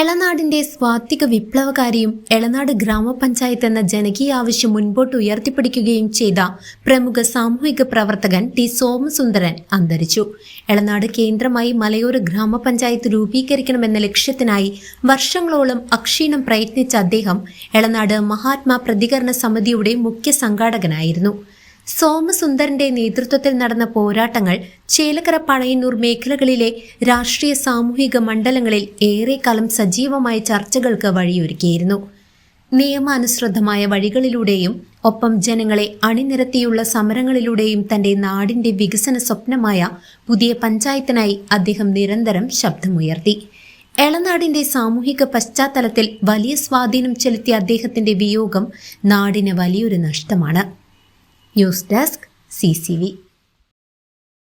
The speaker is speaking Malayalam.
എളനാടിന്റെ സ്വാത്വിക വിപ്ലവകാരിയും എളനാട് ഗ്രാമപഞ്ചായത്ത് എന്ന ജനകീയ ആവശ്യം മുൻപോട്ട് ഉയർത്തിപ്പിടിക്കുകയും ചെയ്ത പ്രമുഖ സാമൂഹിക പ്രവർത്തകൻ ടി സോമസുന്ദരൻ അന്തരിച്ചു. എളനാട് കേന്ദ്രമായി മലയോര ഗ്രാമപഞ്ചായത്ത് രൂപീകരിക്കണമെന്ന ലക്ഷ്യത്തിനായി വർഷങ്ങളോളം അക്ഷീണം പ്രയത്നിച്ച അദ്ദേഹം എളനാട് മഹാത്മാ പ്രതികരണ സമിതിയുടെ മുഖ്യ സംഘാടകനായിരുന്നു. സോമസുന്ദരന്റെ നേതൃത്വത്തിൽ നടന്ന പോരാട്ടങ്ങൾ ചേലക്കര പഴയന്നൂർ മേഖലകളിലെ രാഷ്ട്രീയ സാമൂഹിക മണ്ഡലങ്ങളിൽ ഏറെക്കാലം സജീവമായ ചർച്ചകൾക്ക് വഴിയൊരുക്കിയിരുന്നു. നിയമാനുസൃതമായ വഴികളിലൂടെയും ഒപ്പം ജനങ്ങളെ അണിനിരത്തിയുള്ള സമരങ്ങളിലൂടെയും തന്റെ നാടിന്റെ വികസന സ്വപ്നമായ പുതിയ പഞ്ചായത്തിനായി അദ്ദേഹം നിരന്തരം ശബ്ദമുയർത്തി. എളനാടിന്റെ സാമൂഹിക പശ്ചാത്തലത്തിൽ വലിയ സ്വാധീനം ചെലുത്തിയ അദ്ദേഹത്തിന്റെ വിയോഗം നാടിന് വലിയൊരു നഷ്ടമാണ്. News desk C